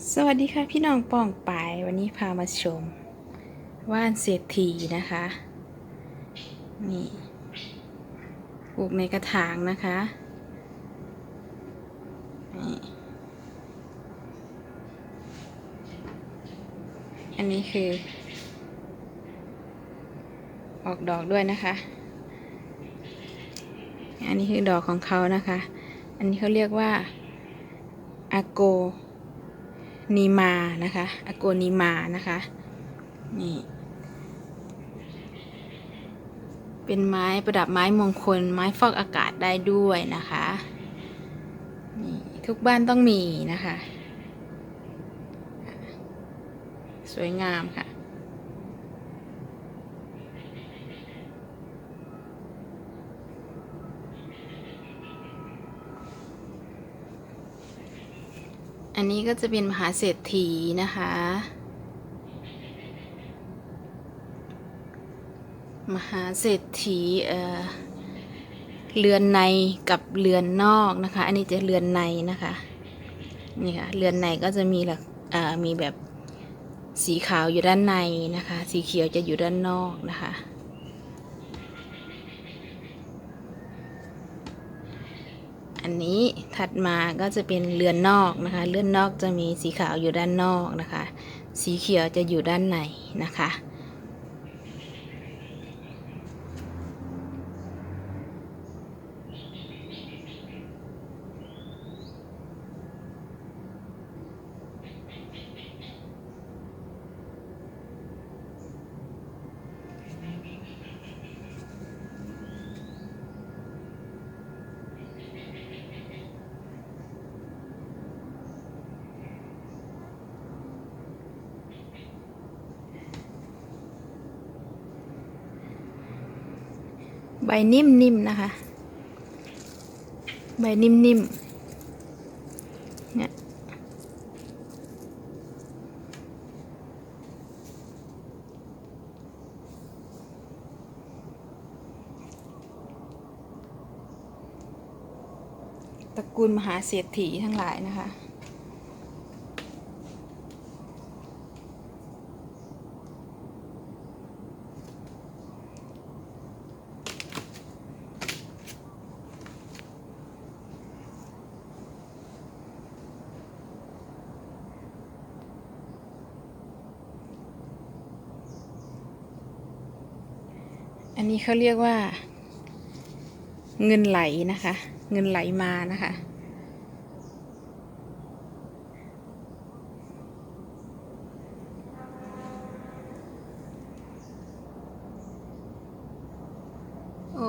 สวัสดีค่ะพี่น้องป้องปายวันนี้พามาชม ว่านเศรษฐีนะคะ นี่ปลูกในกระถางนะคะนี่อันนี้คือ ออกดอกด้วยนะคะ อันนี้คือดอกของเขานะคะ อันนี้เขาเรียกว่าอาโก นีมานะคะอโกนีมานะคะนี่เป็นไม้ประดับไม้มงคล ไม้ฟอกอากาศได้ด้วยนะคะนี่ทุกบ้านต้องมีนะคะ สวยงามค่ะ อันนี้ก็จะเป็นมหาเศรษฐีนะคะ มหาเศรษฐีเอ่อเรือนในกับเรือนนอกนะคะ อันนี้จะเรือนในนะคะ นี่ค่ะ เรือนในก็จะมีหลักมีแบบสีขาวอยู่ด้านในนะคะ สีเขียวจะอยู่ด้านนอกนะคะ อันนี้ถัดมาก็จะเป็นเรือนนอกนะคะ เรือนนอกจะมีสีขาวอยู่ด้านนอกนะคะ สีเขียวจะอยู่ด้านในนะคะ ใบนิ่มๆนะคะ ใบนิ่มๆ เนี่ย ตระกูลมหาเศรษฐีทั้งหลายนะคะ อันนี้เขาเรียกว่า เงินไหลนะคะ เงินไหลมานะคะ โอ้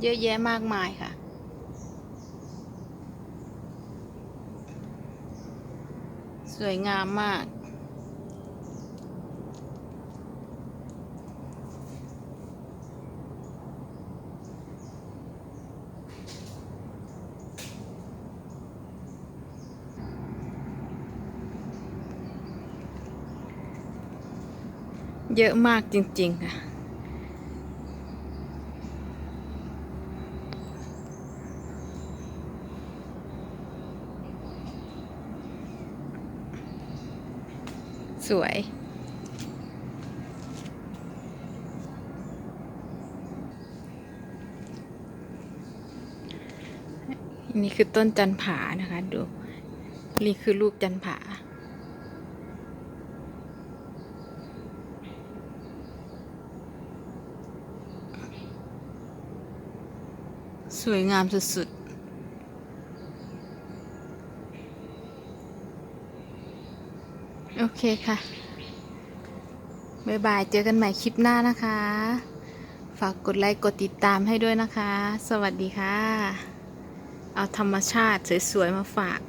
เยอะแยะมากมายค่ะสวยงามมาก เยอะมากจริง ๆ ค่ะ สวยนนี้คือต้นจันผานะคะ ดู นี่คือลูกจันผา สวยงามสุดๆ โอเคค่ะ บ๊ายบาย เจอกันใหม่คลิปหน้านะคะ ฝากกดไลค์ กดติดตามให้ด้วยนะคะ สวัสดีค่ะ เอาธรรมชาติสวยๆ มาฝาก